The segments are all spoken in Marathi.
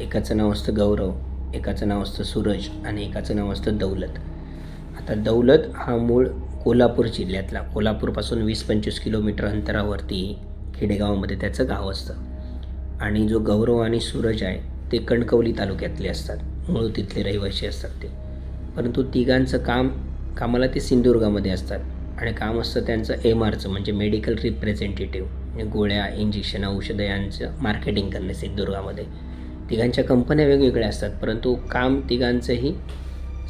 एकाचं नाव असतं गौरव एकाचं नाव असतं सूरज आणि एकाचं नाव असतं दौलत. आता दौलत हा मूळ कोल्हापूर जिल्ह्यातला. कोल्हापूरपासून वीस पंचवीस किलोमीटर अंतरावरती खेडेगावामध्ये त्याचं गाव असतं. आणि जो गौरव आणि सूरज आहे ते कणकवली तालुक्यातले असतात. मूळ तिथले रहिवासी असतात ते. परंतु तिघांचं काम कामाला ते सिंधुदुर्गामध्ये असतात. आणि काम असतं त्यांचं एम आरचं म्हणजे मेडिकल रिप्रेझेंटेटिव्ह म्हणजे गोळ्या इंजेक्शन औषधं यांचं मार्केटिंग करणे सिंधुदुर्गामध्ये. तिघांच्या कंपन्या वेगवेगळ्या असतात परंतु काम तिघांचंही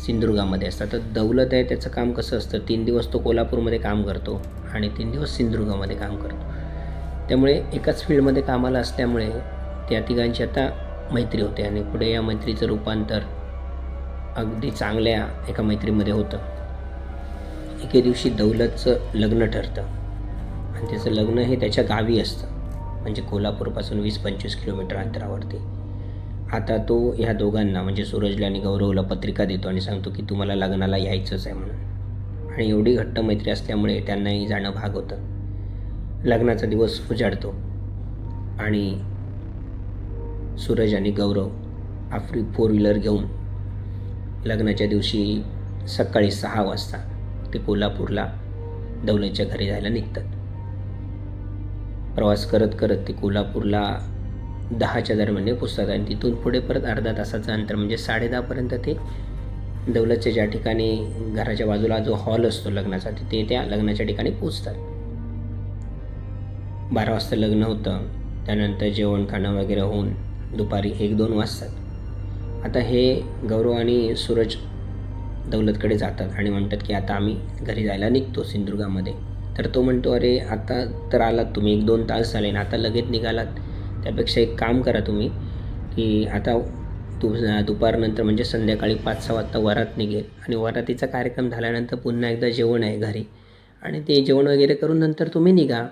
सिंधुदुर्गामध्ये असतात तर दौलत आहे त्याचं काम कसं असतं? तीन दिवस तो कोल्हापूरमध्ये काम करतो आणि तीन दिवस सिंधुदुर्गामध्ये काम करतो. त्यामुळे एकाच फील्डमध्ये कामाला असल्यामुळे त्या तिघांची आता मैत्री होते आणि पुढे या मैत्रीचं रूपांतर अगदी चांगल्या एका मैत्रीमध्ये होतं. एके दिवशी दौलतचं लग्न ठरतं आणि त्याचं लग्न हे त्याच्या गावी असतं. म्हणजे कोल्हापूरपासून वीस पंचवीस किलोमीटर अंतरावरती. आता तो ह्या दोघांना म्हणजे सूरजला आणि गौरवला पत्रिका देतो आणि सांगतो की तुम्हाला लग्नाला यायचंच आहे म्हणून. आणि एवढी घट्ट मैत्री असल्यामुळे त्यांनाही जाणं भाग होतं. लग्नाचा दिवस उजाडतो. आणि सूरज आणि गौरव आपली फोर व्हीलर घेऊन लग्नाच्या दिवशी सकाळी सहा वाजता ते कोल्हापूरला दौलतच्या घरी जायला निघतात. प्रवास करत करत ते कोल्हापूरला दहाच्या दरम्यान पुसतात आणि तिथून पुढे परत अर्धा तासाचं अंतर म्हणजे साडेदहापर्यंत ते दौलतच्या ज्या ठिकाणी घराच्या बाजूला जो हॉल असतो लग्नाचा तिथे त्या लग्नाच्या ठिकाणी पोचतात बारा वाजता लग्न होतं त्यानंतर जेवण खाणं वगैरे होऊन दुपारी एक दोन वाजतात. आता हे गौरव आणि सूरज दौलतकडे जातात आणि म्हणतात की आता आम्ही घरी जायला निघतो सिंधुदुर्गामध्ये. तर तो म्हणतो अरे आता तर आलात तुम्ही एक दोन तास झाले ना आता लगेच निघालात. त्यापेक्षा एक काम करा तुम्ही की आता तू दुपारनंतर म्हणजे संध्याकाळी पाच सहा वाजता वरात निघेल आणि वरातीचा कार्यक्रम झाल्यानंतर पुन्हा एकदा जेवण आहे घरी. आणि ते जेवण वगैरे करून नंतर तुम्ही निघा.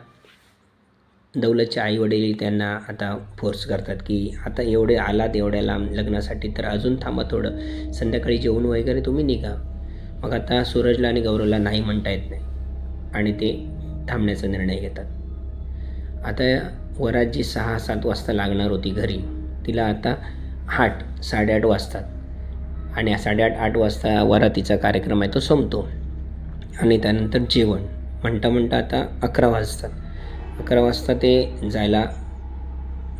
दौलतचे आईवडील त्यांना आता फोर्स करतात की आता एवढे आलात एवढ्या लांब लग्नासाठी तर अजून थांबा थोडं. संध्याकाळी जेवण वगैरे तुम्ही निघा. मग आता सूरजला आणि गौरवला नाही म्हणता येत नाही. आणि ते थांबण्याचा निर्णय घेतात. आता वरात जी सहा सात वाजता लागणार होती घरी. तिला आता आठ साडेआठ वाजतात. आणि साडेआठ आठ वाजता वरातीचा कार्यक्रम आहे तो संपतो. आणि त्यानंतर जेवण. म्हणता म्हणता आता अकरा वाजतात. अकरा वाजता ते जायला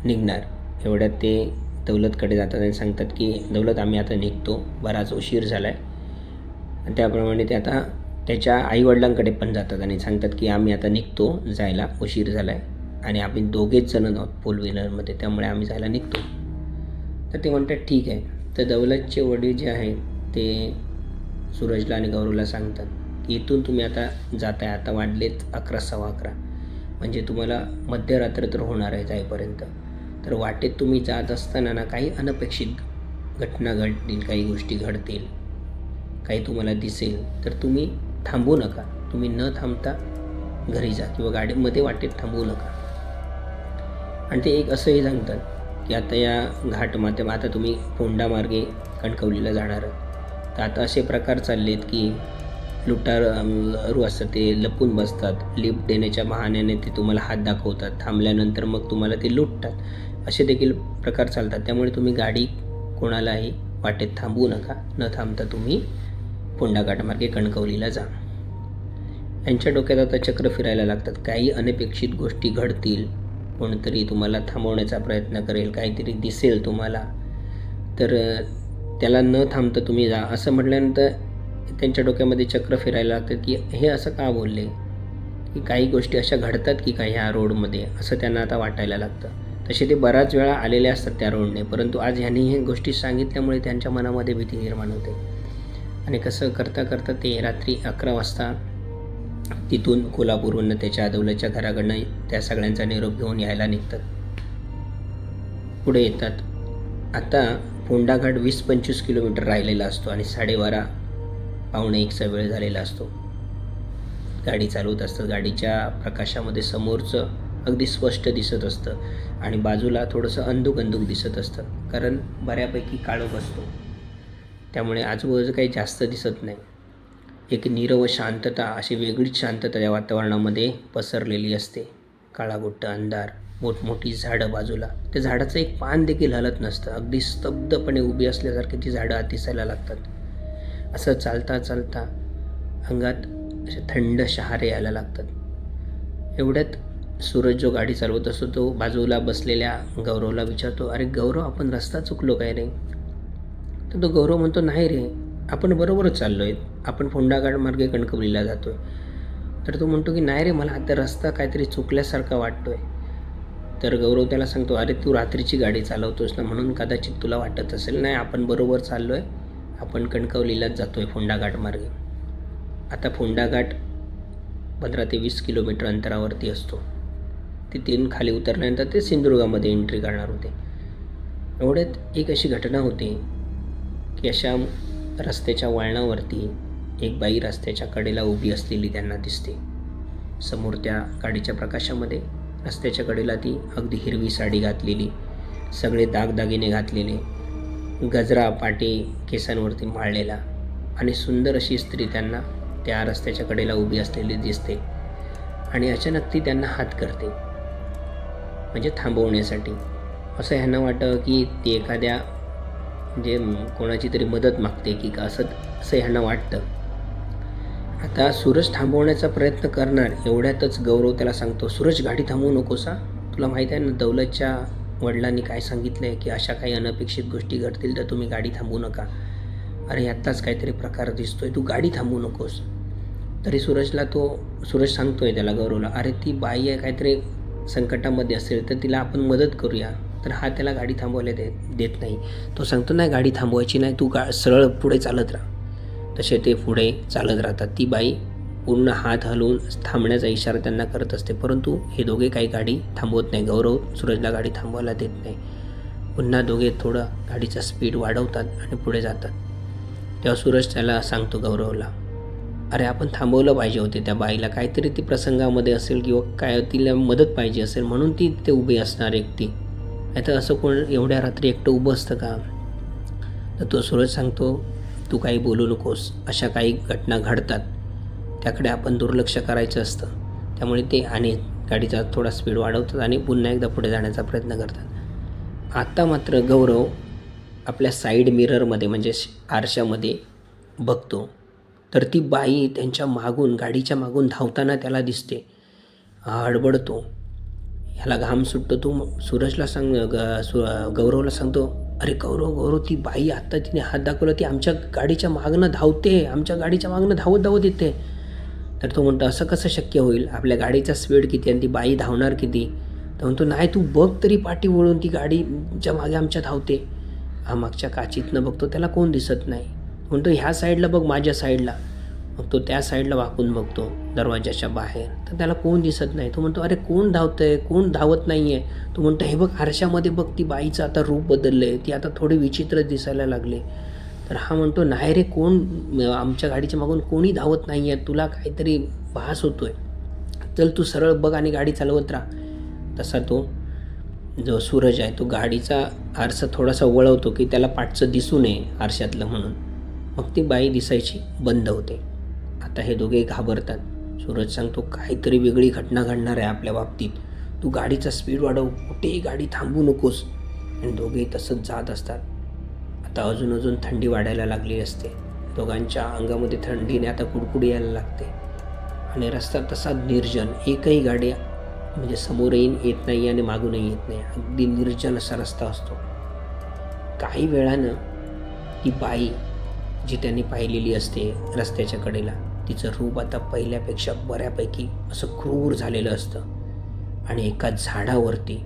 निघणार. एवढ्यात ते दौलतकडे जातात आणि सांगतात की दौलत आम्ही आता निघतो. बराच उशीर झाला आहे त्याप्रमाणे ते आता त्याच्या आईवडिलांकडे पण जातात आणि सांगतात की आम्ही आता निघतो. जायला उशीर झाला आहे आणि आम्ही दोघेच जण आहोत फोर व्हीलरमध्ये त्यामुळे आम्ही जायला निघतो. तर ते म्हणतात ठीक आहे. तर दौलतचे वडील जे आहे ते सूरजला आणि गौरवला सांगतात की इथून तुम्ही आता जात आहे आता वाढलेत अकरा सव्वा अकरा. म्हणजे तुम्हाला मध्यरात्र तर होणार आहे जाईपर्यंत. तर वाटेत तुम्ही जात असताना ना काही अनपेक्षित घटना घडतील काही गोष्टी घडतील काही तुम्हाला दिसेल तर तुम्ही थांबू नका. तुम्ही न थांबता घरी जा किंवा गाडीमध्ये वाटेत थांबवू नका. आणि ते एक असंही सांगतात की आता या घाटमाध्यम आता तुम्ही फोंडा मार्गे कणकवलीला जाणार. तर आता असे प्रकार चालले आहेत की लुटारू असतात ते लपून बसतात. लिफ्ट देण्याच्या बहाण्याने ते तुम्हाला हात दाखवतात. थांबल्यानंतर मग तुम्हाला ते लुटतात. असे देखील प्रकार चालतात. त्यामुळे तुम्ही गाडी कोणालाही वाटेत थांबवू नका. न थांबता तुम्ही फोंडा घाटमार्गे कणकवलीला जा. यांच्या डोक्यात आता चक्र फिरायला लागतात. काही अनपेक्षित गोष्टी घडतील. कोणतरी तुम्हाला थांबवण्याचा प्रयत्न करेल काहीतरी दिसेल तुम्हाला. तर त्याला न थांबता तुम्ही जा. असं म्हटल्यानंतर त्यांच्या डोक्यामध्ये चक्र फिरायला लागतं की हे असं का बोलले? की काही गोष्टी अशा घडतात की काय ह्या रोडमध्ये? असं त्यांना आता वाटायला लागतं. तसे ते बऱ्याच वेळा आलेले असतात त्या रोडने परंतु आज ह्यांनी हे गोष्टी सांगितल्यामुळे त्यांच्या मनामध्ये भीती निर्माण होते. आणि कसं करता करता ते रात्री अकरा वाजता तिथून कोल्हापूरवरून त्याच्या आदवल्याच्या घराकडनं त्या सगळ्यांचा निरोप घेऊन यायला निघतात. पुढे येतात. आता फोंडाघाट वीस पंचवीस किलोमीटर राहिलेला असतो आणि साडेबारा पावणे एकचा वेळ झालेला असतो. गाडी चालवत असतं. गाडीच्या प्रकाशामध्ये समोरचं अगदी स्पष्ट दिसत असतं आणि बाजूला थोडंसं अंधुक अंधुक दिसत असतं कारण बऱ्यापैकी काळोख असतो. त्यामुळे आजूबाजू काही जास्त दिसत नाही. एक नीरव शांतता अशी वेगळीच शांतता या वातावरणामध्ये पसरलेली असते. काळागुट्ट अंधार मोठमोठी झाडं बाजूला. त्या झाडाचं एक पान देखील हलत नसतं. अगदी स्तब्धपणे उभी असल्यासारखी ती झाडं अतिसायला लागतात. असं चालता चालता अंगात असे थंड शहारे यायला लागतात. एवढ्यात सूरज जो गाडी चालवत असतो तो बाजूला बसलेल्या गौरवला विचारतो अरे गौरव आपण रस्ता चुकलो काय रे? तर तो गौरव म्हणतो नाही रे आपण बरोबरच चाललो आहे आपण फोंडागाड मार्गे कणकवलीला जातो आहे तर तो म्हणतो की नाही रे मला आता रस्ता काहीतरी चुकल्यासारखा वाटतो आहे तर गौरव त्याला सांगतो अरे तू रात्रीची गाडी चालवतोस ना म्हणून कदाचित तुला वाटत असेल नाही आपण बरोबर चाललो आहे आपण कणकवलीलाच जातो आहे फोंडाघाट मार्गे. आता फोंडाघाट पंधरा ते वीस किलोमीटर अंतरावरती असतो. तिथून खाली उतरल्यानंतर ते सिंधुदुर्गामध्ये एंट्री करणार होते. एवढ्यात एक अशी घटना होती की अशा रस्त्याच्या वळणावरती एक बाई रस्त्याच्या कडेला उभी असलेली त्यांना दिसते. समोर त्या गाडीच्या प्रकाशामध्ये रस्त्याच्या कडेला ती अगदी हिरवी साडी घातलेली सगळे दागदागिने घातलेले गजरा पाटी केसांवरती माळलेला आणि सुंदर अशी स्त्री त्यांना त्या रस्त्याच्या कडेला उभी असलेली दिसते आणि अचानक ती त्यांना हात करते. म्हणजे थांबवण्यासाठी. असं ह्यांना वाटतं की ती एखाद्या जे कोणाची तरी मदत मागते की का असं असं ह्यांना वाटतं. आता सूरज थांबवण्याचा प्रयत्न करणार एवढ्यातच गौरव त्याला सांगतो सूरज गाडी थांबवू नकोसा? तुला माहीत आहे ना दौलतच्या वडिलांनी काय सांगितलं आहे की अशा काही अनपेक्षित गोष्टी घडतील तर तुम्ही गाडी थांबवू नका. अरे आत्ताच काहीतरी प्रकार दिसतोय तू गाडी थांबवू नकोस. तरी सूरजला तो सूरज सांगतोय त्याला गौरवला अरे ती बाई आहे काहीतरी संकटामध्ये असेल तर तिला आपण मदत करूया. तर हा त्याला गाडी थांबवायला दे देत नाही. तो सांगतो नाही गाडी थांबवायची नाही तू गा सरळ पुढे चालत राहा. तसे ते पुढे चालत राहतात. ती बाई पूर्ण हात हलवून थांबण्याचा इशारा त्यांना करत असते परंतु हे दोघे काही गाडी थांबवत नाही. गौरव सूरजला गाडी थांबवायला देत नाही. पुन्हा दोघे थोडं गाडीचा स्पीड वाढवतात आणि पुढे जातात. तेव्हा सूरज त्याला सांगतो गौरवला अरे आपण थांबवलं पाहिजे होते त्या बाईला. काहीतरी ती प्रसंगामध्ये असेल किंवा काय तिला मदत पाहिजे असेल म्हणून ती ते उभी असणार एकटी. नाही तर असं कोण एवढ्या रात्री एकटं उभं असतं का? तर तो सूरज सांगतो तू काही बोलू नकोस. अशा काही घटना घडतात. त्याकडे आपण दुर्लक्ष करायचं असतं. त्यामुळे ते आणि गाडीचा थोडा स्पीड वाढवतात आणि पुन्हा एकदा पुढे जाण्याचा प्रयत्न करतात. आत्ता मात्र गौरव आपल्या साईड मिररमध्ये म्हणजे आरशामध्ये बघतो. तर ती बाई त्यांच्या मागून गाडीच्या मागून धावताना त्याला दिसते. हडबडतो. ह्याला घाम सुटतो तो सूरजला सांग ग सु गौरवला सांगतो अरे गौरव गौरव ती बाई आत्ता तिने हात दाखवला ती आमच्या गाडीच्या मागनं धावते आमच्या गाडीच्या मागनं धावत धावत येते. तर तो म्हणतो असं कसं शक्य होईल? आपल्या गाडीचा स्पीड किती आणि ती बाई धावणार किती? तर म्हणतो नाही तू बघ तरी पाठी वळून ती गाडीच्या मागे आमच्या धावते. हा मागच्या काचीतनं बघतो त्याला कोण दिसत नाही. म्हणतो ह्या साईडला बघ माझ्या साईडला. मग तो त्या साईडला वाकून बघतो दरवाजाच्या बाहेर. तर त्याला कोण दिसत नाही. तो म्हणतो अरे कोण धावतंय? कोण धावत नाही आहे तो म्हणतो हे बघ आरशामध्ये बघ ती बाईचं आता रूप बदललं आहे ती आता थोडी विचित्र दिसायला लागली. तर हा म्हणतो नाही रे कोण आमच्या गाडीच्या मागून कोणी धावत नाही आहे तुला काहीतरी भास होतोय. चल तू सरळ बघ आणि गाडी चालवत राहा. तसा तो जो सूरज आहे तो गाडीचा आरसा थोडासा वळवतो की त्याला पाठचं दिसू नये आरशातलं म्हणून. मग ती बाई दिसायची बंद होते. आता हे दोघे घाबरतात. सूरज सांगतो काहीतरी वेगळी घटना घडणार आहे आपल्या बाबतीत. तू गाडीचा स्पीड वाढव. कुठेही गाडी थांबू नकोस. आणि दोघेही तसंच जात असतात. आता अजून अजून थंडी वाढायला लागली असते. दोघांच्या अंगामध्ये थंडीने आता कुडकुडी यायला लागते. आणि रस्ता तसा निर्जन. एकही गाडी म्हणजे समोरही येत नाही आणि मागूनही येत नाही. अगदी निर्जन असा रस्ता असतो. काही वेळानं ती बाई जी त्यांनी पाहिलेली असते रस्त्याच्या कडेला तिचं रूप आता पहिल्यापेक्षा बऱ्यापैकी असं क्रूर झालेलं असतं. आणि एका झाडावरती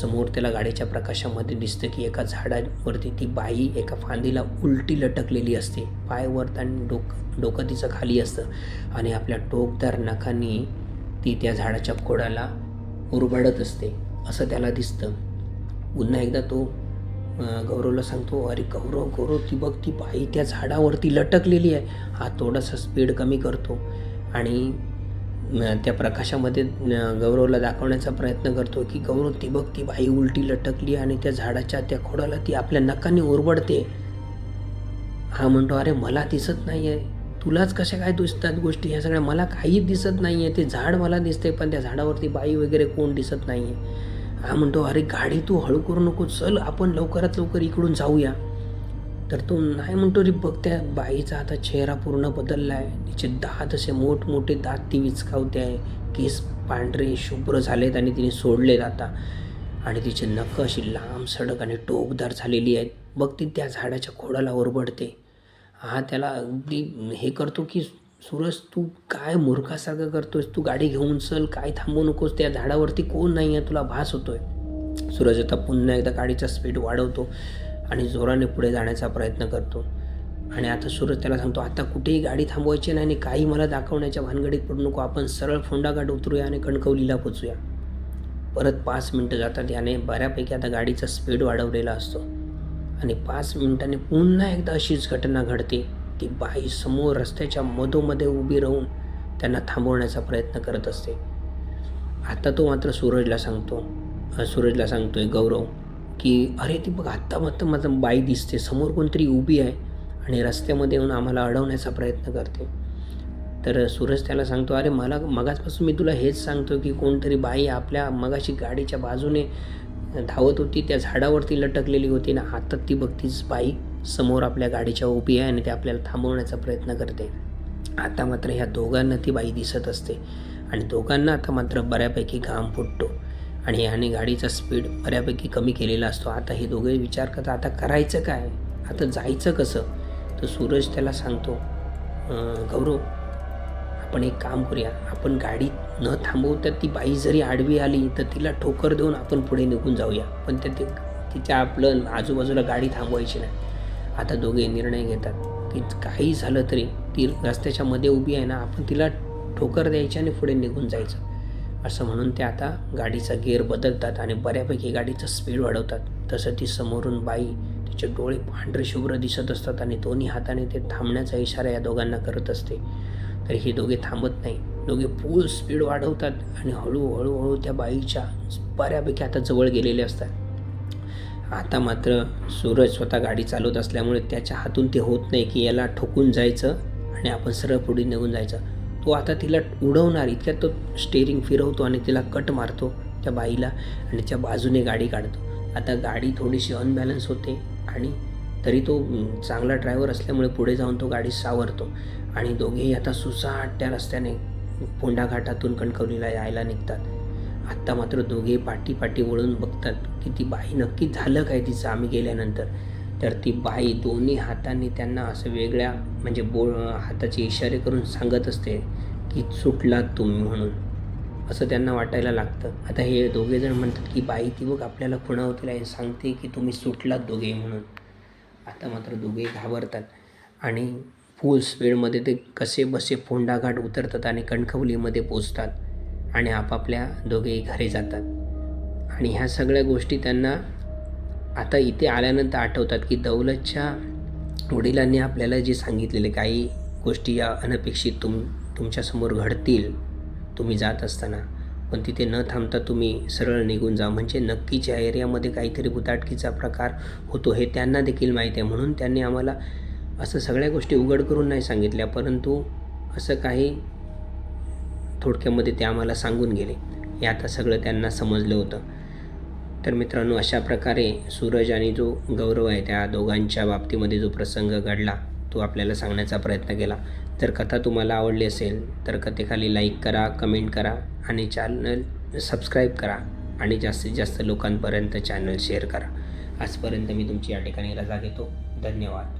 समोर त्याला गाडीच्या प्रकाशामध्ये दिसतं की एका झाडावरती ती बाई एका फांदीला उलटी लटकलेली असते. पाय वर आणि डोकं डोकं तिचं खाली असतं. आणि आपल्या टोकदार नखांनी ती त्या झाडाच्या खोडाला उरबाडत असते. असं त्याला दिसतं. पुन्हा एकदा तो गौरवला सांगतो अरे गौरव गौरव ती बघ ती बाई त्या झाडावरती लटकलेली आहे. हा थोडासा स्पीड कमी करतो. आणि त्या प्रकाशामध्ये गौरवला दाखवण्याचा प्रयत्न करतो की गौरव ती बघ ती बाई उलटी लटकली आणि त्या झाडाच्या त्या खोडाला ती आपल्या नकाने ओरबडते हा म्हणतो अरे मला दिसत नाही आहे तुलाच कशा काय दिसतात गोष्टी? ह्या सगळ्या मला काहीच दिसत नाही आहे ते झाड मला दिसते पण त्या झाडावरती बाई वगैरे कोण दिसत नाही आहे हा म्हणतो अरे गाडी तू हळू करू नको चल आपण लवकरात लवकर इकडून जाऊया. तर तो नाही म्हणतो रे बघ त्या बाईचा आता चेहरा पूर्ण बदलला आहे तिचे दात असे मोठमोठे दात ती विचकावते आहे केस पांढरे शुभ्र झालेत आणि तिने सोडलेत आता. आणि तिचे नखं अशी लांब सडक आणि टोकदार झालेली आहेत. बघ ती त्या झाडाच्या खोडाला ओरबडते. हा त्याला अगदी हे करतो की सूरज तू काय मूर्खासारखं करतोयस? तू गाडी घेऊन चल काय थांबू नकोस त्या झाडावरती कोण नाही आहे तुला भास होतोय. सूरज आता पुन्हा एकदा गाडीचा स्पीड वाढवतो आणि जोराने पुढे जाण्याचा प्रयत्न करतो. आणि आता सूरज त्याला सांगतो आता कुठेही गाडी थांबवायची नाही आणि काही मला दाखवण्याच्या भानगडीत पडू नको. आपण सरळ फोंडाघाट उतरूया आणि कणकवलीला पोचूया. परत पाच मिनटं जातात याने बऱ्यापैकी आता गाडीचा स्पीड वाढवलेला असतो. आणि पाच मिनिटांनी पुन्हा एकदा अशीच घटना घडते. ती बाई समोर रस्त्याच्या मधोमध्ये उभी राहून त्यांना थांबवण्याचा प्रयत्न करत असते. आता तो मात्र सूरजला सांगतो सूरजला सांगतोय गौरव की अरे ती बघ आत्ता मात्र माझं बाई दिसते समोर कोणतरी उभी आहे आणि रस्त्यामध्ये येऊन आम्हाला अडवण्याचा प्रयत्न करते. तर सूरज त्याला सांगतो अरे मला मगाचपासून मी तुला हेच सांगतो की कोणतरी बाई आपल्या मगाशी गाडीच्या बाजूने धावत होती त्या झाडावरती लटकलेली होती ना आता ती बघतीच बाई समोर आपल्या गाडीच्या उभी आहे आणि ते आपल्याला थांबवण्याचा प्रयत्न करते. आता मात्र ह्या दोघांना ती बाई दिसत असते आणि दोघांना आता मात्र बऱ्यापैकी घाम फुटतो आणि ह्याने गाडीचा स्पीड बऱ्यापैकी कमी केलेला असतो. आता हे दोघे विचार करतात आता करायचं काय? आता जायचं कसं? तर सूरज त्याला सांगतो गौरव आपण एक काम करूया. आपण गाडी न थांबवता ती बाई जरी आडवी आली तर तिला ठोकर देऊन आपण पुढे निघून जाऊया. पण त्या ते तिच्या आपलं आजूबाजूला गाडी थांबवायची नाही. आता दोघे निर्णय घेतात. की काही झालं तरी ती रस्त्याच्या मध्ये उभी आहे ना आपण तिला ठोकर द्यायची आणि पुढे निघून जायचं. असं म्हणून ते आता गाडीचा गिअर बदलतात आणि बऱ्यापैकी गाडीचं स्पीड वाढवतात. तसं ती समोरून बाई तिचे डोळे पांढरे शुभ्र दिसत असतात आणि दोन्ही हाताने ते थांबण्याचा इशारा या दोघांना करत असते. तर हे दोघे थांबत नाही. दोघे फुल स्पीड वाढवतात आणि हळूहळू हळू त्या बाईच्या बऱ्यापैकी आता जवळ गेलेले असतात. आता मात्र सूरज स्वतः गाडी चालवत असल्यामुळे त्याच्या हातून ते होत नाही की याला ठोकून जायचं आणि आपण सरळ पुढे निघून जायचं. तो आता तिला उडवणार इतक्यात तो स्टेअरिंग फिरवतो आणि तिला कट मारतो त्या बाईला आणि त्या बाजूने गाडी काढतो. आता गाडी थोडीशी अनबॅलन्स होते आणि तरी तो चांगला ड्रायव्हर असल्यामुळे पुढे जाऊन तो गाडी सावरतो. आणि दोघेही आता सुसाट त्या रस्त्याने कोंडाघाटातून कणकवलीला यायला निघतात. आत्ता मात्र दोघे पाठी पाठी वळून बघतात की ती बाई नक्की झालं काय तिचं आम्ही गेल्यानंतर. तर ती बाई दोन्ही हातांनी त्यांना असं वेगळ्या म्हणजे बो हाताचे इशारे करून सांगत असते की सुटलात तुम्ही म्हणून. असं त्यांना वाटायला लागतं. आता हे दोघे जण म्हणतात की बाई ती बघ आपल्याला खुणावतील हे सांगते की तुम्ही सुटलात दोघे म्हणून. आता मात्र दोघे घाबरतात आणि फुल स्पीडमध्ये ते कसे बसे फोंडाघाट उतरतात आणि कणकवलीमध्ये पोचतात आणि आपापल्या दोघेही घरी जातात. आणि ह्या सगळ्या गोष्टी त्यांना आता इथे आल्यानंतर आठवतात की दौलतच्या वडिलांनी आपल्याला जे सांगितलेले काही गोष्टी या अनपेक्षित तुम तुमच्यासमोर घडतील तुम्ही जात असताना. पण तिथे न थांबता तुम्ही सरळ निघून जा. म्हणजे नक्कीच या एरियामध्ये काहीतरी भुताटकीचा प्रकार होतो हे त्यांना देखील माहीत आहे. म्हणून त्यांनी आम्हाला असं सगळ्या गोष्टी उघड करून नाही सांगितल्या परंतु असं काही थोडक्यामध्ये ते आम्हाला सांगून गेले. हे आता सगळं त्यांना समजलं होतं. तर मित्रांनो अशा प्रकारे सूरज आणि जो गौरव आहे त्या दोघांच्या बाबतीमध्ये जो प्रसंग घडला तो आपल्याला सांगण्याचा प्रयत्न केला. जर कथा तुम्हाला आवडली असेल तर कथेखाली लाईक करा कमेंट करा आणि चॅनल सबस्क्राईब करा आणि जास्तीत जास्त लोकांपर्यंत चॅनल शेअर करा. आजपर्यंत मी तुमची या ठिकाणी रजा घेतो. धन्यवाद.